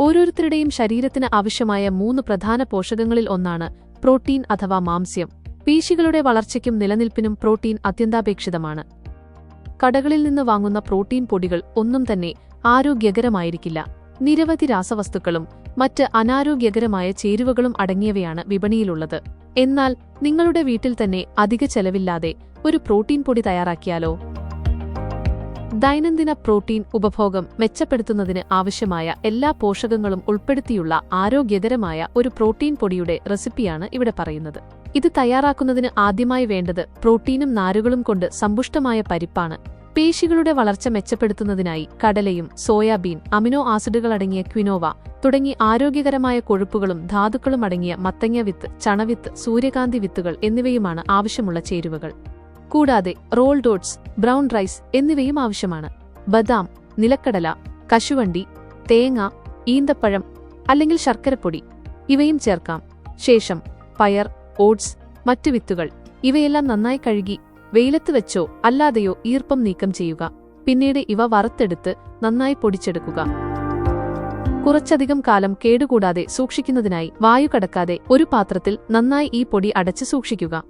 ഓരോരുത്തരുടെയും ശരീരത്തിന് ആവശ്യമായ മൂന്ന് പ്രധാന പോഷകങ്ങളിൽ ഒന്നാണ് പ്രോട്ടീൻ അഥവാ മാംസ്യം. പേശികളുടെ വളർച്ചയ്ക്കും നിലനിൽപ്പിനും പ്രോട്ടീൻ അത്യന്താപേക്ഷിതമാണ്. കടകളിൽ നിന്ന് വാങ്ങുന്ന പ്രോട്ടീൻ പൊടികൾ ഒന്നും തന്നെ ആരോഗ്യകരമായിരിക്കില്ല. നിരവധി രാസവസ്തുക്കളും മറ്റ് അനാരോഗ്യകരമായ ചേരുവകളും അടങ്ങിയവയാണ് വിപണിയിലുള്ളത്. എന്നാൽ നിങ്ങളുടെ വീട്ടിൽ തന്നെ അധിക ചെലവില്ലാതെ ഒരു പ്രോട്ടീൻ പൊടി തയ്യാറാക്കിയാലോ? ദൈനംദിന പ്രോട്ടീൻ ഉപഭോഗം മെച്ചപ്പെടുത്തുന്നതിന് ആവശ്യമായ എല്ലാ പോഷകങ്ങളും ഉൾപ്പെടുത്തിയുള്ള ആരോഗ്യകരമായ ഒരു പ്രോട്ടീൻ പൊടിയുടെ റെസിപ്പിയാണ് ഇവിടെ പറയുന്നത്. ഇത് തയ്യാറാക്കുന്നതിന് ആദ്യമായി വേണ്ടത് പ്രോട്ടീനും നാരുകളും കൊണ്ട് സമ്പുഷ്ടമായ പരിപ്പാണ്. പേശികളുടെ വളർച്ച മെച്ചപ്പെടുത്തുന്നതിനായി കടലയും സോയാബീൻ അമിനോ ആസിഡുകൾ അടങ്ങിയ ക്വിനോവ തുടങ്ങി ആരോഗ്യകരമായ കൊഴുപ്പുകളും ധാതുക്കളും അടങ്ങിയ മത്തങ്ങ വിത്ത് ചണവിത്ത് സൂര്യകാന്തി വിത്തുകൾ എന്നിവയുമാണ് ആവശ്യമുള്ള ചേരുവകൾ. കൂടാതെ റോൾഡ് ഓട്സ് ബ്രൗൺ റൈസ് എന്നിവയും ആവശ്യമാണ്. ബദാം നിലക്കടല കശുവണ്ടി തേങ്ങ ഈന്തപ്പഴം അല്ലെങ്കിൽ ശർക്കരപ്പൊടി ഇവയും ചേർക്കാം. ശേഷം പയർ ഓട്സ് മറ്റു വിത്തുകൾ. ഇവയെല്ലാം നന്നായി കഴുകി വെയിലത്ത് വെച്ചോ അല്ലാതെയോ ഈർപ്പം നീക്കം ചെയ്യുക. പിന്നീട് ഇവ വറുത്തെടുത്ത് നന്നായി പൊടിച്ചെടുക്കുക. കുറച്ചധികം കാലം കേടുകൂടാതെ സൂക്ഷിക്കുന്നതിനായി വായു കടക്കാതെ ഒരു പാത്രത്തിൽ നന്നായി ഈ പൊടി അടച്ച് സൂക്ഷിക്കുക.